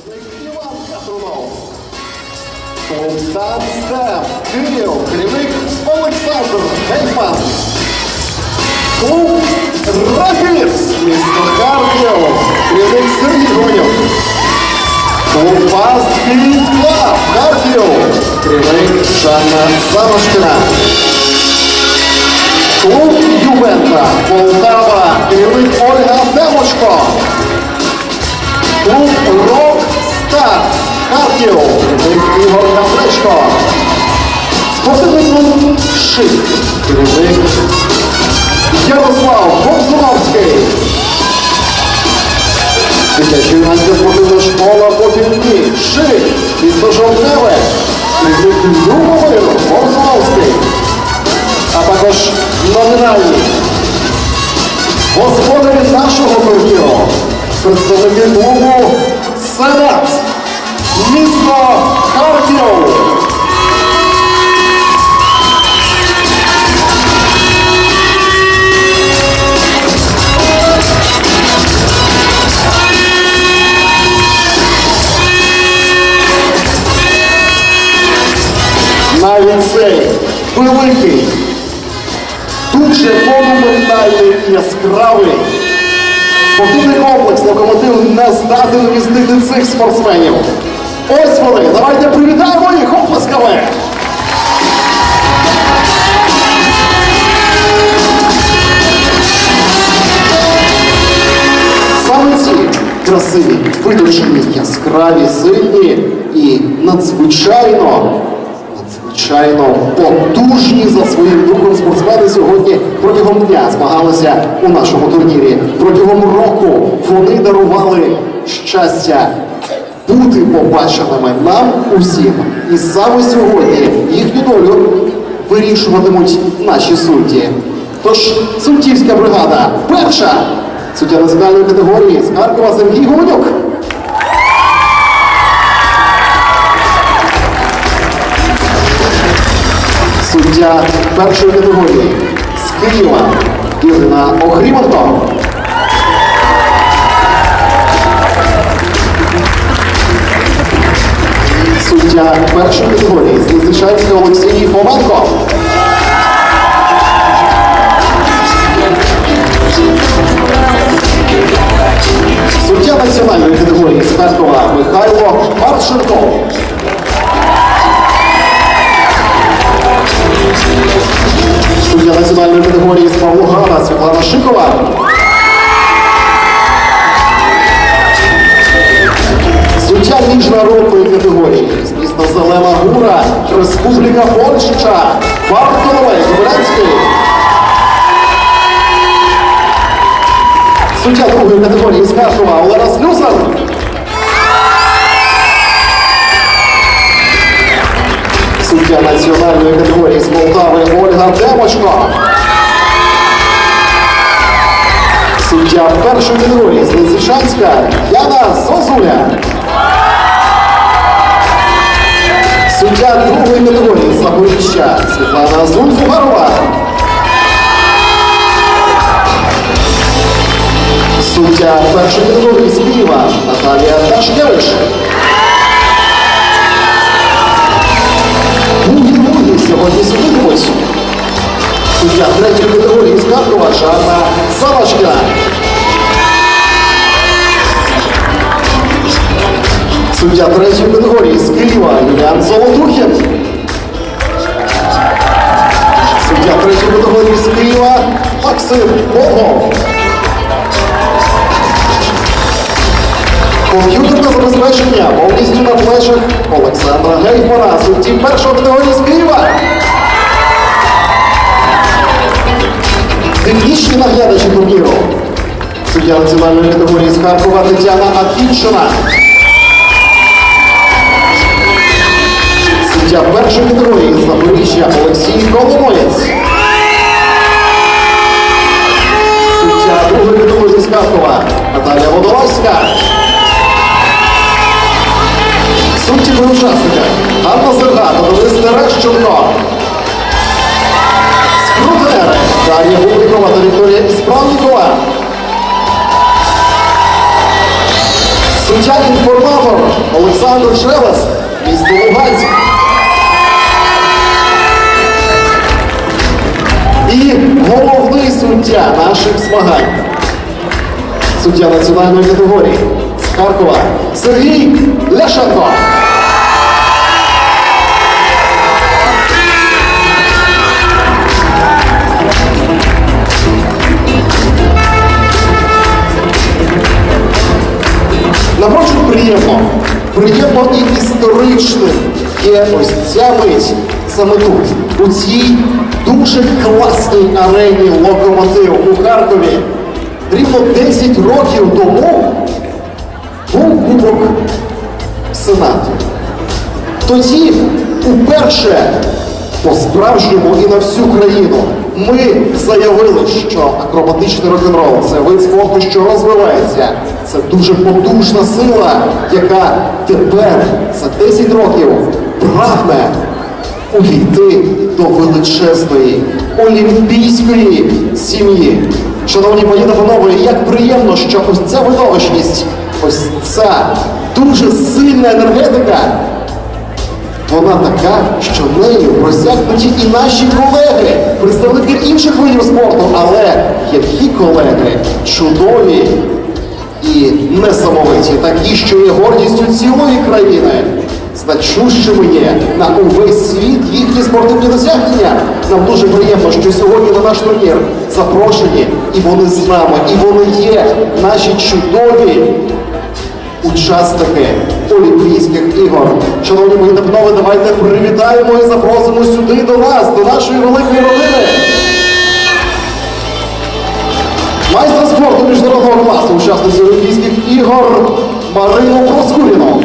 Іван Катрунов. Султан Степ. Київ. Керівник Олександр Гетьман. Клуб Ракетс. Місто Харків. Керівник Сергій Гонюк. Клуб Фаст Фіт Клаб. Харків. Керівник Жанна Самошкіна. Клуб Ювента. Полтава. Керівник Ольга Демочко. Гавречко. Спортивний клуб Шик, керівник Ярослав Бобзуновський. Дитяча юнацька спортивна школа Попівні Шик, місто Жовтневе, керівник Любомир Бобзуновський. А також номінальні Господарі нашого турніру, представники клубу Сенат, місто Харків. Навіть цей великий дуже монументальний яскравий. Спортивний комплекс локомотив не здатен вмістити цих спортсменів. Ось вони. Давайте привітаємо їх оплесками. Саме ці красиві, видушені, яскраві, сильні і надзвичайно Звичайно, потужні за своїм духом спортсмени сьогодні протягом дня змагалися у нашому турнірі. Протягом року вони дарували щастя бути побаченими нам усім. І саме сьогодні їхню долю вирішуватимуть наші судді. Тож суддівська бригада перша суддя національної категорії з Харкова Сергій Гонюк. Суддя першої категорії з Києва Ірина Охріменко. Шикова. Суддя міжнародної категорії з міста Зелена Гура, Республіка Польща, Бартоломей Гобрянський. Суддя другої категорії з Харкова Олена Слюсар. Суддя національної категорії з Молдави Ольга Демочко. Суддя першої категорії з Лисичанська Яна Зозуля. Суддя другої категорії з Запоріжжя Світлана Зульфугарова. Суддя першої категорії з Києва Наталія Ташкевич. Бугі-бугі сьогодні судитимуть. Суддя третьої категорії з Харкова Жанна Салашкіна. Суддя третьої категорії з Києва Юліан Золотухін. Суддя третьої категорії з Києва Максим Богов. Комп'ютерне забезпечення повністю на плечах Олександра Гейфмана, судді першої категорії з Києва. Технічні наглядачі турніру. Суддя національної категорії з Харкова Тетяна Акінчина. Суддя першої категорії з Запоріжжя Олексій Коломоєць. Суддя другої категорії з Харкова Наталія Водолазька. Судді при учасниках Анна Зерга та Денис Терещенко. Скрутери Дар'я Губрикова та Вікторія Ісправнікова. суддя-інформатор Олександр Шелест, місто Луганськ. Суддя наших змагань. Суддя національної категорії з Харкова Сергій Ляшенко. Приємно і історичним є ось ця мить саме тут, у цій дуже класній арені локомотив у Харкові. Рівно 10 років тому був Кубок Сенату. Тоді уперше по-справжньому і на всю країну ми заявили, що акробатичний рок-н-рол це вид спорту, що розвивається. Це дуже потужна сила, яка тепер за 10 років прагне увійти до величезної олімпійської сім'ї. Шановні пані та панове, як приємно, що ось ця видовищність, ось ця дуже сильна енергетика вона така, що нею просякнуті і наші колеги, представники інших видів спорту, але які колеги чудові і несамовиті, такі, що є гордістю цілої країни. Значущими є на увесь світ їхні спортивні досягнення. Нам дуже приємно, що сьогодні на наш турнір запрошені, і вони з нами, і вони є наші чудові учасники Олімпійських ігор. Шановні мої та давайте привітаємо і запросимо сюди до нас, до нашої великої родини. Майстра спорту міжнародного класу, учасниці Олімпійських ігор Марину Проскуріну.